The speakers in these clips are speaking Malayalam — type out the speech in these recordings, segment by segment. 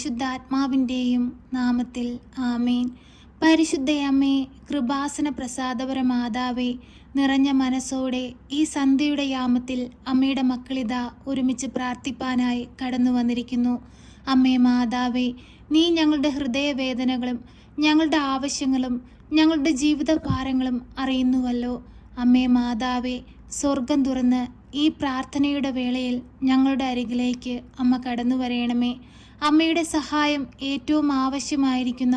പരിശുദ്ധാത്മാവിന്റെയും നാമത്തിൽ ആമേൻ. പരിശുദ്ധയമ്മേ കൃപാസന പ്രസാദപര മാതാവേ നിറഞ്ഞ മനസ്സോടെ ഈ സന്ധ്യയുടെ യാമത്തിൽ അമ്മയുടെ മക്കളിത ഒരുമിച്ച് പ്രാർത്ഥിപ്പാനായി കടന്നു വന്നിരിക്കുന്നു. അമ്മേ മാതാവേ നീ ഞങ്ങളുടെ ഹൃദയവേദനകളും ഞങ്ങളുടെ ആവശ്യങ്ങളും ഞങ്ങളുടെ ജീവിത ഭാരങ്ങളും അറിയുന്നുവല്ലോ. അമ്മേ മാതാവേ സ്വർഗം തുറന്ന് ഈ പ്രാർത്ഥനയുടെ വേളയിൽ ഞങ്ങളുടെ അരികിലേക്ക് അമ്മ കടന്നു വരയണമേ. അമ്മയുടെ സഹായം ഏറ്റവും ആവശ്യമായിരിക്കുന്ന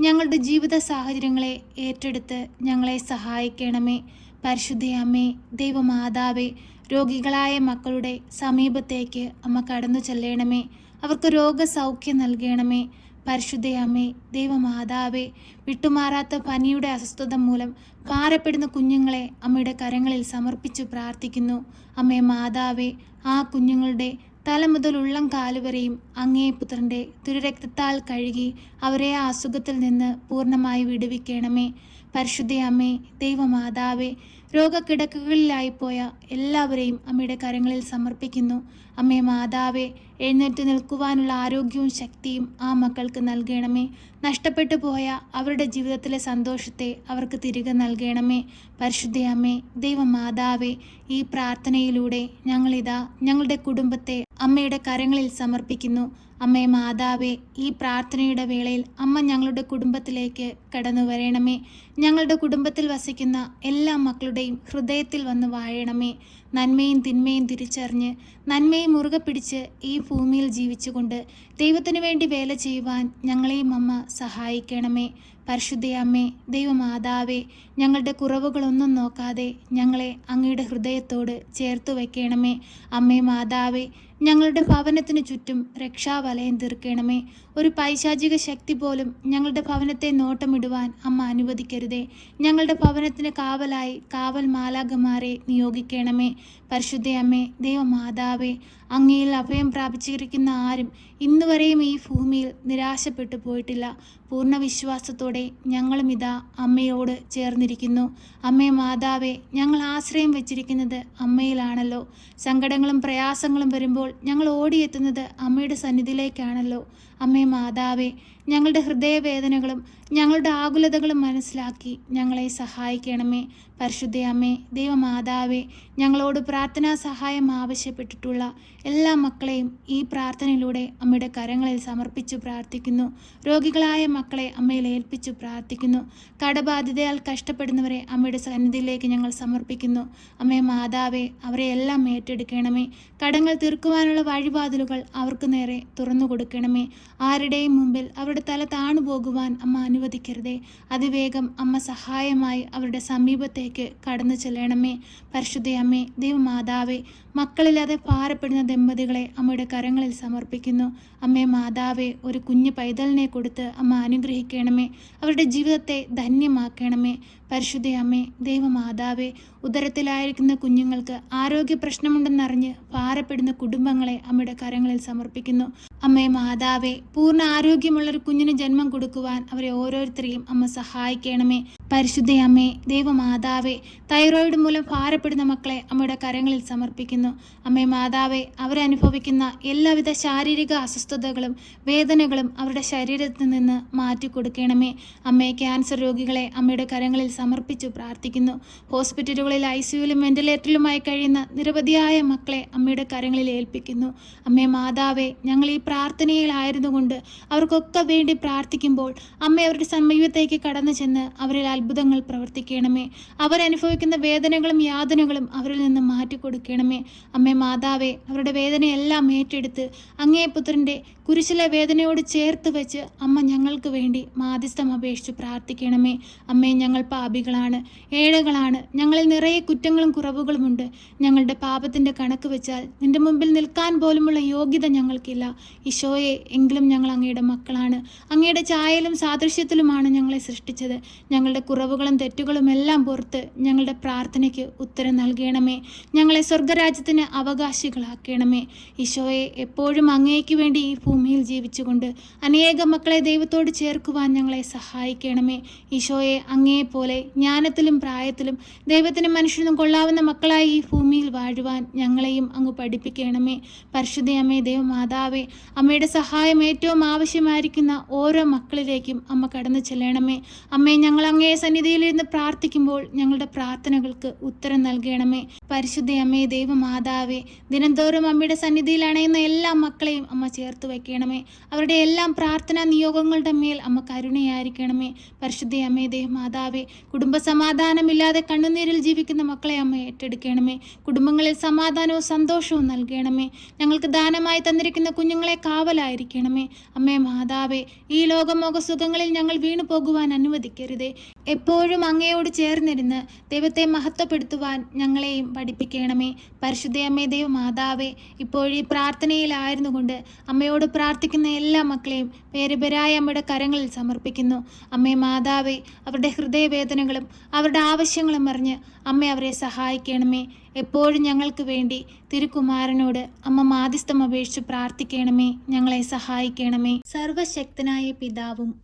ഞങ്ങളുടെ ജീവിത സാഹചര്യങ്ങളെ ഏറ്റെടുത്ത് ഞങ്ങളെ സഹായിക്കണമേ. പരിശുദ്ധ അമ്മേ ദൈവമാതാവേ രോഗികളായ മക്കളുടെ സമീപത്തേക്ക് അമ്മ കടന്നു ചെല്ലണമേ. അവർക്ക് രോഗസൗഖ്യം നൽകണമേ. പരിശുദ്ധ അമ്മേ ദൈവമാതാവേ വിട്ടുമാറാത്ത പനിയുടെ അസ്വസ്ഥത മൂലം പാരപ്പെടുന്ന കുഞ്ഞുങ്ങളെ അമ്മയുടെ കരങ്ങളിൽ സമർപ്പിച്ചു പ്രാർത്ഥിക്കുന്നു. അമ്മേ മാതാവേ ആ കുഞ്ഞുങ്ങളുടെ തല മുതൽ ഉള്ളം കാലുവരെയും അങ്ങേ പുത്രന്റെ തിരുരക്തത്താൽ കഴുകി അവരെ ആ അസുഖത്തിൽ നിന്ന് പൂർണമായി വിടുവിക്കണമേ. പരിശുദ്ധ അമ്മേ ദൈവമാതാവേ രോഗക്കിടക്കുകളിലായിപ്പോയ എല്ലാവരെയും അമ്മയുടെ കരങ്ങളിൽ സമർപ്പിക്കുന്നു. അമ്മേ മാതാവേ എഴുന്നേറ്റ് നിൽക്കുവാനുള്ള ആരോഗ്യവും ശക്തിയും ആ മക്കൾക്ക് നൽകണമേ. നഷ്ടപ്പെട്ടു പോയ അവരുടെ ജീവിതത്തിലെ സന്തോഷത്തെ അവർക്ക് തിരികെ നൽകണമേ. പരിശുദ്ധയമ്മേ ദൈവമാതാവേ ഈ പ്രാർത്ഥനയിലൂടെ ഞങ്ങളിതാ ഞങ്ങളുടെ കുടുംബത്തെ അമ്മയുടെ കരങ്ങളിൽ സമർപ്പിക്കുന്നു. അമ്മേ മാതാവേ ഈ പ്രാർത്ഥനയുടെ വേളയിൽ അമ്മ ഞങ്ങളുടെ കുടുംബത്തിലേക്ക് കടന്നു വരണമേ. ഞങ്ങളുടെ കുടുംബത്തിൽ വസിക്കുന്ന എല്ലാ മക്കളുടെയും ഹൃദയത്തിൽ വന്ന് വാഴണമേ. നന്മയും തിന്മയും തിരിച്ചറിഞ്ഞ് നന്മയെ മുറുകെ പിടിച്ച് ഈ ഭൂമിയിൽ ജീവിച്ചുകൊണ്ട് ദൈവത്തിനു വേണ്ടി വേല ചെയ്യുവാൻ ഞങ്ങളെയും അമ്മ സഹായിക്കണമേ. പരിശുദ്ധ അമ്മേ ദൈവമാതാവേ ഞങ്ങളുടെ കുറവുകളൊന്നും നോക്കാതെ ഞങ്ങളെ അങ്ങയുടെ ഹൃദയത്തോട് ചേർത്ത് വയ്ക്കണമേ അമ്മേ മാതാവേ ഞങ്ങളുടെ ഭവനത്തിനു ചുറ്റും രക്ഷാവലയം തീർക്കണമേ. ഒരു പൈശാചിക ശക്തി പോലും ഞങ്ങളുടെ ഭവനത്തെ നോട്ടമിടുവാൻ അമ്മ അനുവദിക്കരുതേ. ഞങ്ങളുടെ ഭവനത്തിന് കാവലായി കാവൽ മാലാകമാരെ നിയോഗിക്കണമേ പരിശുദ്ധയമ്മേ ദൈവമാതാവേ അങ്ങയിൽ അഭയം പ്രാപിച്ചിരിക്കുന്ന ആരും ഇന്നുവരെയും ഈ ഭൂമിയിൽ നിരാശപ്പെട്ടു പോയിട്ടില്ല. പൂർണ വിശ്വാസത്തോടെ ഞങ്ങളും ഇതാ അമ്മയോട് ചേർന്നിരിക്കുന്നു. അമ്മേ മാതാവേ ഞങ്ങൾ ആശ്രയം വെച്ചിരിക്കുന്നത് അമ്മയിലാണല്ലോ. സങ്കടങ്ങളും പ്രയാസങ്ങളും വരുമ്പോൾ ഞങ്ങൾ ഓടിയെത്തുന്നത് അമ്മയുടെ സന്നിധിയിലേക്കാണല്ലോ. അമ്മേ മാതാവേ ഞങ്ങളുടെ ഹൃദയവേദനകളും ഞങ്ങളുടെ ആകുലതകളും മനസ്സിലാക്കി ഞങ്ങളെ സഹായിക്കണമേ. പരിശുദ്ധയമ്മേ ദൈവമാതാവേ ഞങ്ങളോട് പ്രാർത്ഥനാ സഹായം ആവശ്യപ്പെട്ടിട്ടുള്ള എല്ലാ മക്കളെയും ഈ പ്രാർത്ഥനയിലൂടെ അമ്മയുടെ കരങ്ങളിൽ സമർപ്പിച്ചു പ്രാർത്ഥിക്കുന്നു. രോഗികളായ മക്കളെ അമ്മയിൽ ഏൽപ്പിച്ചു പ്രാർത്ഥിക്കുന്നു. കടബാധിതയാൽ കഷ്ടപ്പെടുന്നവരെ അമ്മയുടെ സന്നിധിയിലേക്ക് ഞങ്ങൾ സമർപ്പിക്കുന്നു. അമ്മേ മാതാവേ അവരെ എല്ലാം ഏറ്റെടുക്കണമേ. കടങ്ങൾ തീർക്കുവാനുള്ള വഴിവാതിലുകൾ അവർക്ക് നേരെ തുറന്നു കൊടുക്കണമേ ആരുടെയും മുമ്പിൽ അവരുടെ തല താണു പോകുവാൻ അമ്മ അനുവദിക്കരുതേ. അതിവേഗം അമ്മ സഹായമായി അവരുടെ സമീപത്തേക്ക് കടന്നു ചെല്ലണമേ. പരിശുദ്ധയമ്മേ ദൈവമാതാവേ മക്കളില്ലാതെ ഭാരപ്പെടുന്ന ദമ്പതികളെ അമ്മയുടെ കരങ്ങളിൽ സമർപ്പിക്കുന്നു. അമ്മേ മാതാവേ ഒരു കുഞ്ഞു പൈതലിനെ കൊടുത്ത് അമ്മ അനുഗ്രഹിക്കണമേ. അവരുടെ ജീവിതത്തെ ധന്യമാക്കണമേ. പരിശുദ്ധയമ്മേ ദൈവമാതാവേ ഉദരത്തിലായിരിക്കുന്ന കുഞ്ഞുങ്ങൾക്ക് ആരോഗ്യ പ്രശ്നമുണ്ടെന്നറിഞ്ഞ് ഭാരപ്പെടുന്ന കുടുംബങ്ങളെ അമ്മയുടെ കരങ്ങളിൽ സമർപ്പിക്കുന്നു. അമ്മേ മാതാവേ പൂർണ ആരോഗ്യമുള്ളൊരു കുഞ്ഞിന് ജന്മം കൊടുക്കുവാൻ അവരെ ഓരോരുത്തരെയും അമ്മ സഹായിക്കണമേ. പരിശുദ്ധ അമ്മേ ദൈവമാതാവേ തൈറോയിഡ് മൂലം ഭാരപ്പെടുന്ന മക്കളെ അമ്മയുടെ കരങ്ങളിൽ സമർപ്പിക്കുന്നു. അമ്മേ മാതാവേ അവരനുഭവിക്കുന്ന എല്ലാവിധ ശാരീരിക അസ്വസ്ഥതകളും വേദനകളും അവരുടെ ശരീരത്തിൽ നിന്ന് മാറ്റി കൊടുക്കണമേ അമ്മേ ക്യാൻസർ രോഗികളെ അമ്മയുടെ കരങ്ങളിൽ സമർപ്പിച്ചു പ്രാർത്ഥിക്കുന്നു. ഹോസ്പിറ്റലുകളിൽ ഐ സിയുലും വെന്റിലേറ്ററിലുമായി കഴിയുന്ന നിരവധിയായ മക്കളെ അമ്മയുടെ കരങ്ങളിൽ ഏൽപ്പിക്കുന്നു. അമ്മേ മാതാവേ ഞങ്ങൾ ഈ പ്രാർത്ഥനയിലായിരുന്നുകൊണ്ട് അവർക്കൊക്കെ വേണ്ടി പ്രാർത്ഥിക്കുമ്പോൾ അമ്മ അവരുടെ സമീപത്തേക്ക് കടന്നു ചെന്ന് അവരിൽ അത്ഭുതങ്ങൾ പ്രവർത്തിക്കണമേ. അവരനുഭവിക്കുന്ന വേദനകളും യാതനകളും അവരിൽ നിന്ന് മാറ്റിക്കൊടുക്കണമേ. അമ്മേ മാതാവേ അവരുടെ വേദനയെല്ലാം ഏറ്റെടുത്ത് അങ്ങേ പുത്രന്റെ കുരിശിലെ വേദനയോട് ചേർത്ത് വെച്ച് അമ്മ ഞങ്ങൾക്ക് വേണ്ടി മാധ്യസ്ഥം അപേക്ഷിച്ച് പ്രാർത്ഥിക്കണമേ. അമ്മേ ഞങ്ങൾ പാപികളാണ് ഏഴകളാണ്. ഞങ്ങളിൽ നിറയെ കുറ്റങ്ങളും കുറവുകളുമുണ്ട് ഞങ്ങളുടെ പാപത്തിന്റെ കണക്ക് വെച്ചാൽ നിന്റെ മുമ്പിൽ നിൽക്കാൻ പോലുമുള്ള യോഗ്യത ഞങ്ങൾക്കില്ല. ഈശോയെ എങ്കിലും ഞങ്ങൾ അങ്ങയുടെ മക്കളാണ്. അങ്ങയുടെ ചായലും സാദൃശ്യത്തിലുമാണ് ഞങ്ങളെ സൃഷ്ടിച്ചത്. ഞങ്ങളുടെ കുറവുകളും തെറ്റുകളും എല്ലാം പുറത്ത് ഞങ്ങളുടെ പ്രാർത്ഥനയ്ക്ക് ഉത്തരം നൽകണമേ. ഞങ്ങളെ സ്വർഗരാജ്യത്തിന് അവകാശികളാക്കണമേ. ഈശോയെ എപ്പോഴും അങ്ങേക്ക് വേണ്ടി ഈ ഭൂമിയിൽ ജീവിച്ചുകൊണ്ട് അനേകം മക്കളെ ദൈവത്തോട് ചേർക്കുവാൻ ഞങ്ങളെ സഹായിക്കണമേ. ഈശോയെ അങ്ങേപോലെ ജ്ഞാനത്തിലും പ്രായത്തിലും ദൈവത്തിനും മനുഷ്യനും കൊള്ളാവുന്ന മക്കളായി ഈ ഭൂമിയിൽ വാഴുവാൻ ഞങ്ങളെയും അങ്ങ് പഠിപ്പിക്കണമേ. പരിശുദ്ധ അമ്മേ ദൈവമാതാവേ അമ്മയുടെ സഹായം ഏറ്റവും ആവശ്യമായിരിക്കുന്ന ഓരോ മക്കളിലേക്കും അമ്മ കടന്നു ചെല്ലണമേ. അമ്മേ ഞങ്ങൾ അങ്ങേ സന്നിധിയിലിരുന്ന് പ്രാർത്ഥിക്കുമ്പോൾ ഞങ്ങളുടെ പ്രാർത്ഥനകൾക്ക് ഉത്തരം നൽകണമേ. പരിശുദ്ധ അമ്മേ ദൈവമാതാവേ ദിനംതോറും അമ്മയുടെ സന്നിധിയിൽ അണയുന്ന എല്ലാ മക്കളെയും അമ്മ ചേർത്ത് വയ്ക്കണമേ അവരുടെ എല്ലാം പ്രാർത്ഥനാ നിയോഗങ്ങളുടെ മേൽ അമ്മ കരുണയായിരിക്കണമേ. പരിശുദ്ധ അമ്മേ ദൈവമാതാവേ കുടുംബ സമാധാനമില്ലാതെ കണ്ണുനീരിൽ ജീവിക്കുന്ന മക്കളെ അമ്മ ഏറ്റെടുക്കണമേ. കുടുംബങ്ങളിൽ സമാധാനവും സന്തോഷവും നൽകണമേ. ഞങ്ങൾക്ക് ദാനമായി തന്നിരിക്കുന്ന കുഞ്ഞുങ്ങളെ കാവലായിരിക്കണമേ. അമ്മേ മാതാവേ ഈ ലോകമോക സുഖങ്ങളിൽ ഞങ്ങൾ വീണു പോകുവാൻ അനുവദിക്കരുതേ. എപ്പോഴും അങ്ങയോട് ചേർന്നിരുന്ന് ദൈവത്തെ മഹത്വപ്പെടുത്തുവാൻ ഞങ്ങളെയും പഠിപ്പിക്കണമേ. പരിശുദ്ധയമ്മേ ദൈവ മാതാവേ ഇപ്പോഴീ പ്രാർത്ഥനയിലായിരുന്നു കൊണ്ട് അമ്മയോട് പ്രാർത്ഥിക്കുന്ന എല്ലാ മക്കളെയും പേരുപരായ അമ്മയുടെ കരങ്ങളിൽ സമർപ്പിക്കുന്നു. അമ്മേ മാതാവേ അവരുടെ ഹൃദയവേദനകളും അവരുടെ ആവശ്യങ്ങളും അറിഞ്ഞ് അമ്മ അവരെ സഹായിക്കണമേ. എപ്പോഴും ഞങ്ങൾക്ക് വേണ്ടി തിരുക്കുമാരനോട് അമ്മ മാധ്യസ്ഥം അപേക്ഷിച്ച് പ്രാർത്ഥിക്കണമേ. ഞങ്ങളെ സഹായിക്കണമേ. സർവശക്തനായ പിതാവും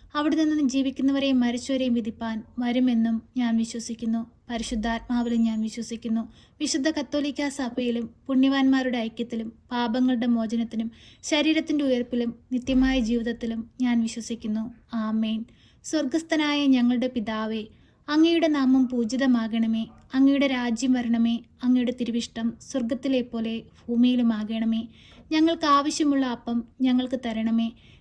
അവിടെ നിന്ന് ജീവിക്കുന്നവരെയും മരിച്ചവരെയും വിധിപ്പാൻ വരുമെന്നും ഞാൻ വിശ്വസിക്കുന്നു. പരിശുദ്ധാത്മാവിലും ഞാൻ വിശ്വസിക്കുന്നു. വിശുദ്ധ കത്തോലിക്ക സഭയിലും പുണ്യവാന്മാരുടെ ഐക്യത്തിലും പാപങ്ങളുടെ മോചനത്തിനും ശരീരത്തിന്റെ ഉയർപ്പിലും നിത്യമായ ജീവിതത്തിലും ഞാൻ വിശ്വസിക്കുന്നു. ആമേൻ. സ്വർഗസ്ഥനായ ഞങ്ങളുടെ പിതാവേ അങ്ങയുടെ നാമം പൂജിതമാകണമേ. അങ്ങയുടെ രാജ്യം വരണമേ. അങ്ങയുടെ തിരുവിഷ്ടം സ്വർഗത്തിലെ പോലെ ഭൂമിയിലുമാകണമേ. ഞങ്ങൾക്ക് ആവശ്യമുള്ള അപ്പം ഞങ്ങൾക്ക് തരണമേ.